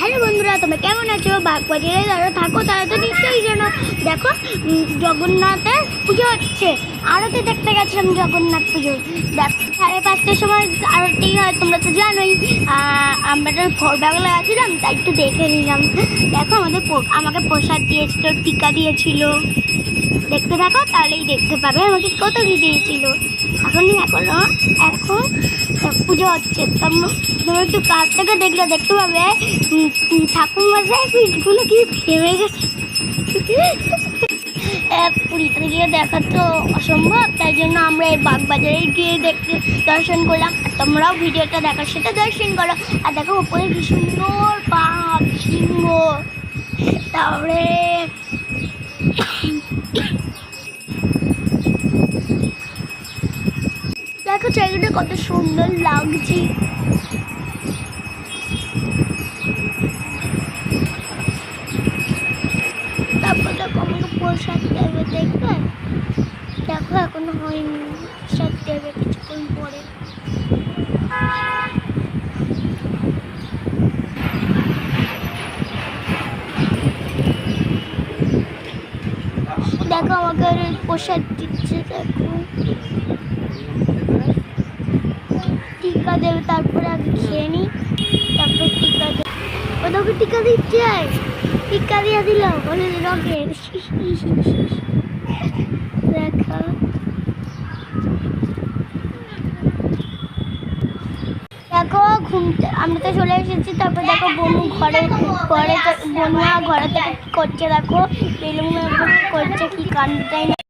Hello বন্ধুরা, তোমরা কেমন আছো? বাগবাজারে যারা থাকো তারা তো নিশ্চয়ই জানো। দেখো জগন্নাথের পুজো হচ্ছে। আরতি দেখতে গেছিলাম জগন্নাথ পুজো। দেখ, সাড়ে পাঁচটার সময় আরতি হয়, তোমরা তো জানোই। আমরা তো ভোরবেলা গেছিলাম তাই একটু দেখে নিলাম। দেখো, আমাদের আমাকে প্রসাদ দিয়েছিল, টিকা দিয়েছিল। দেখতে থাকো, তাহলেই দেখতে পাবে আমাকে কত কি দিয়েছিল। এখন এখনও এখন পুজো হচ্ছে। তোমরা তোমরা একটু কাছ থেকে দেখলে দেখতে পাবে। ঠাকুর মশাই পিঠগুলো কি ভেঙে গেছে? পুরীতে গিয়ে দেখা তো অসম্ভব, তাই জন্য আমরা এই বাগবাজারে গিয়ে দেখতে দর্শন করলাম। তোমরাও ভিডিওটা দেখার সাথে দর্শন করো। আর দেখো, উপরে কি সুন্দর পাহাড়, সিংহ। তারপরে দেখো জায়গাটা কত সুন্দর লাগছে। তারপর দেখো আমাকে প্রসাদ দেবে দেখবে? দেখো, এখনও হয়নি। প্রসাদ দেবে কিছুক্ষণ পরে। দেখো আমাকে প্রসাদ দিচ্ছে দেখো টিকা দেবে, তারপরে আগে খেয়ে নিই তারপরে টিকা দেবে ও তোকে টিকা দিচ্ছে? টিকা দিয়ে দিল, বলে রকের দেখা। দেখো ঘুমতে আমরা তো চলে এসেছি, তারপর দেখো বনু ঘরে ঘরে বনুয়া ঘরে করছে দেখো? বেলুন করছে, কি না।